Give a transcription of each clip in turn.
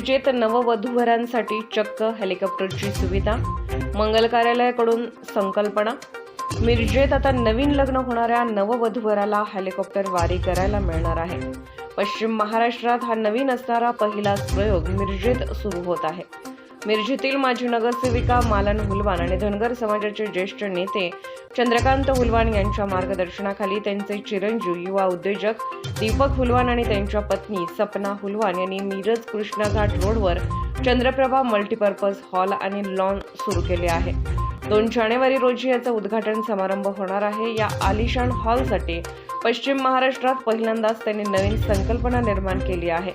मिरजेत नववधूवरांसाठी चक्क हेलिकॉप्टरची सुविधा मंगल कार्यालयाकडून संकल्पना. मिरजेत आता नवीन लग्न होणाऱ्या नववधूवराला हेलिकॉप्टर वारी करायला मिळणार आहे. पश्चिम महाराष्ट्रात हा नवीन असणारा पहिलाच प्रयोग मिरजेत सुरू होत आहे. मिरजेतील माजी नगरसेविका मालन हुलवान आणि धनगर समाजाचे ज्येष्ठ नेते चंद्रकांत हुलवान यांच्या मार्गदर्शनाखाली त्यांचे चिरंजीव युवा उद्योजक दीपक हुलवान आणि त्यांच्या पत्नी सपना हुलवान यांनी मिरज कृष्णाघाट रोडवर चंद्रप्रभा मल्टीपर्पज हॉल आणि लॉन सुरू केले आहे. दोन जानेवारी रोजी याचा उद्घाटन समारंभ होणार आहे. या आलिशान हॉलसाठी पश्चिम महाराष्ट्रात पहिल्यांदाच त्यांनी नवीन संकल्पना निर्माण केली आहे.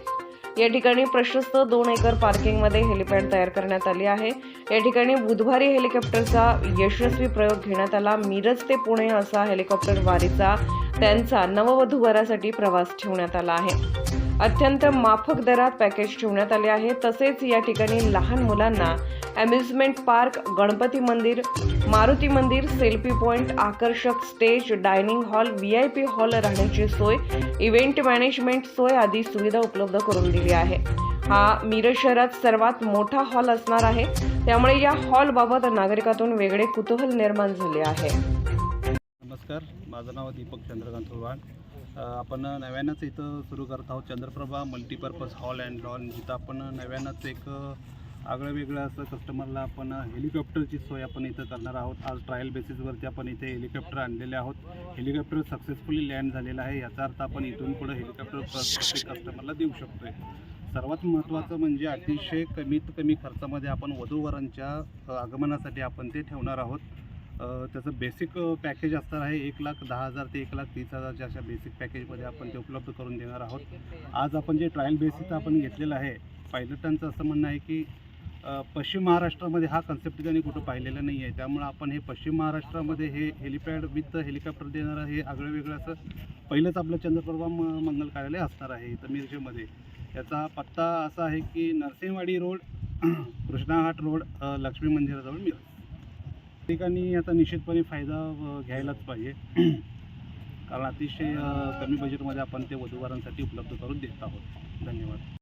या ठिकाणी प्रशस्त दोन एकर पार्किंगमध्ये हेलिपॅड तयार करण्यात आले आहे. या ठिकाणी बुधवारी हेलिकॉप्टरचा यशस्वी प्रयोग घेण्यात आला. मिरज ते पुणे असा हेलिकॉप्टर वारीचा त्यांचा नववधूवरासाठी प्रवास ठेवण्यात आला आहे. अत्यंत माफक दरात पॅकेज ठेवण्यात आले आहे. तसेच या ठिकाणी लहान मुलांना ॲम्युजमेंट पार्क गणपती मंदिर मारुती मंदिर सेल्फी पॉईंट आकर्षक stage dining hall V I P hall राहण्याची सोय इव्हेंट मॅनेजमेंट सोय आदी सुविधा उपलब्ध करून दिली आहे. हा मिरज शहरात सर्वात मोठा हॉल असणार आहे. त्यामुळे या हॉलबाबत नागरिकातून वेगळे कुतूहल निर्माण झाले आहे. नमस्कार माझं नाव दीपक चंद्रकांत चव्हाण. आपण नव्यानंच इथं सुरू करत आहोत Chandraprabha multipurpose hall and lawn जिथं आपण नव्यानंच एक आगळं वेगळं असं कस्टमरला आपण हेलिकॉप्टरची सोय आपण इथं करणार आहोत. आज ट्रायल बेसिसवरती आपण इथे हेलिकॉप्टर आणलेले आहोत. हेलिकॉप्टर सक्सेसफुली लँड झालेलं आहे. याचा अर्थ आपण इथून पुढे हेलिकॉप्टर प्रत्येक कस्टमरला देऊ शकतोय. सर्वात महत्त्वाचं म्हणजे अतिशय कमीत कमी खर्चामध्ये आपण वधूवरांच्या आगमनासाठी आपण ते ठेवणार आहोत. त्याचं बेसिक पॅकेज असणार आहे. एक लाख दहा हजार ते एक लाख तीस हजारच्या अशा बेसिक पॅकेजमध्ये आपण ते उपलब्ध करून देणार आहोत. आज आपण जे ट्रायल बेसिस आपण घेतलेलं आहे पायलटांचं असं म्हणणं आहे की पश्चिम महाराष्ट्रामध्ये हा कन्सेप्ट त्यांनी कुठं पाहिलेला नाही आहे. त्यामुळं आपण हे पश्चिम महाराष्ट्रामध्ये हे हेलिपॅड विथ हेलिकॉप्टर देणारं हे आगळं वेगळं असं पहिलंच आपलं चंद्रप्रभा म मंगल कार्यालय असणार आहे इथं मिरजेमध्ये. याचा पत्ता असा आहे की नरसिंहवाडी रोड कृष्णाघाट रोड लक्ष्मी मंदिराजवळ मिरज. ठिकाणी याचा निश्चितपणे फायदा घ्यायलाच पाहिजे. कारण अतिशय कमी बजेटमध्ये आपण ते वधूवरांसाठी उपलब्ध करून देत आहोत. धन्यवाद.